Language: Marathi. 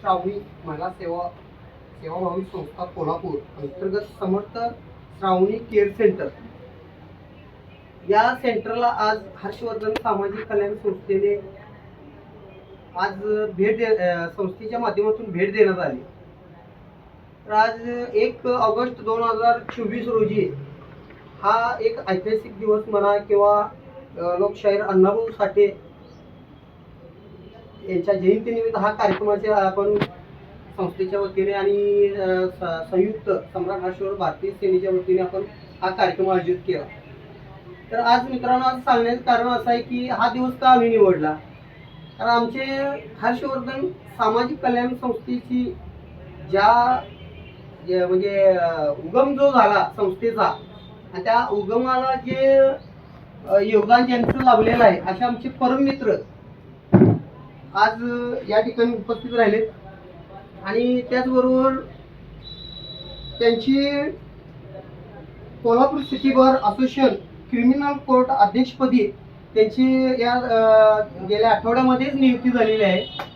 श्रावणी महिला सेवा सेवाभावी संस्था कोल्हापूर अंतर्गत समर्थ श्रावणी केअर सेंटर. या सेंटरला आज हर्षवर्धन सामाजिक कल्याण संस्थेने आज भेट दे संस्थेच्या माध्यमातून भेट देण्यात आली. तर आज एक ऑगस्ट दोन हजार चोवीस रोजी हा एक ऐतिहासिक दिवस म्हणा किंवा लोकशाहीर अण्णाभाऊ साठे यांच्या जयंतीनिमित्त हा कार्यक्रमाचे आपण संस्थेच्या वतीने आणि स- संयुक्त सम्राट हर्षवर्धन भारतीय सेनेच्या वतीने आपण हा कार्यक्रम आयोजित केला. तर आज मित्रांनो आज सांगण्याचं कारण असं आहे की हा दिवस का आम्ही निवडला? कारण आमचे हर्षवर्धन सामाजिक कल्याण संस्थेची ज्या म्हणजे उगम जो झाला संस्थेचा आणि त्या उगमाला जे योगदान ज्यांचं लाभलेलं आहे असे आमचे परममित्र आज या ठिकाणी उपस्थित राहिलेत. आणि त्याचबरोबर त्यांची Kolhapur city bar association criminal court अध्यक्षपदी त्यांची या गेल्या आठवड्यामध्येच नियुक्ती झालेली आहे.